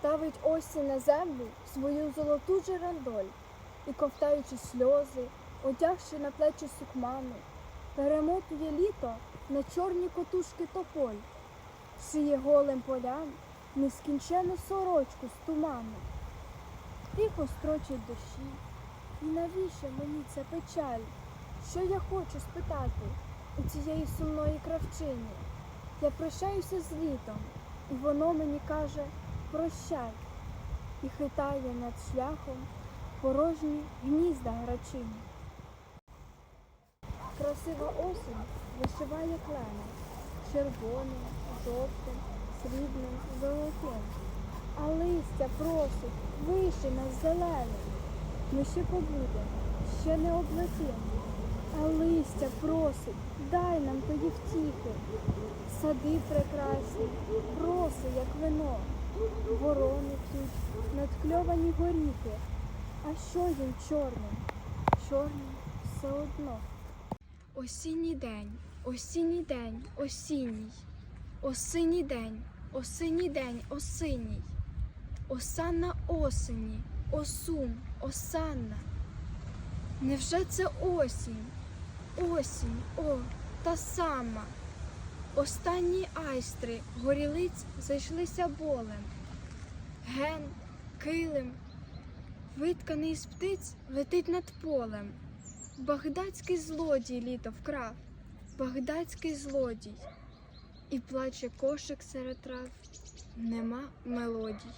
Ставить осінь на землю свою золоту жерандоль, і, ковтаючи сльози, одягши на плечі сукману, перемотує літо на чорні котушки тополь, шиє голим полям нескінчену сорочку з туману. Тихо строчить дощі, і навіщо мені ця печаль? Що я хочу спитати у цієї сумної кравчині? Я прощаюся з літом, і воно мені каже прощай, і хитає над шляхом порожні гнізда грачині. Красива осінь вишиває клени червоним, жовтим, срібним, золотим. А листя просить, виши нас зеленим. Ми ще побудемо, ще не облетим. А листя просить, дай нам тої втіхи. Сади прекрасні, роси, як вино. Ворони п'ють надкльовані горіхи. А що їм чорним? Чорним все одно. Осінній день, осінній день, осінній. Осінній день, осінній день, осінній. Осанна осені, осун, осанна. Невже це осінь? Осінь, о, та сама. Останні айстри горілиць зайшлися болем. Ген, килим, витканий з птиць летить над полем. Багдадський злодій літо вкрав, багдадський злодій. І плаче кошик серед трав, нема мелодій.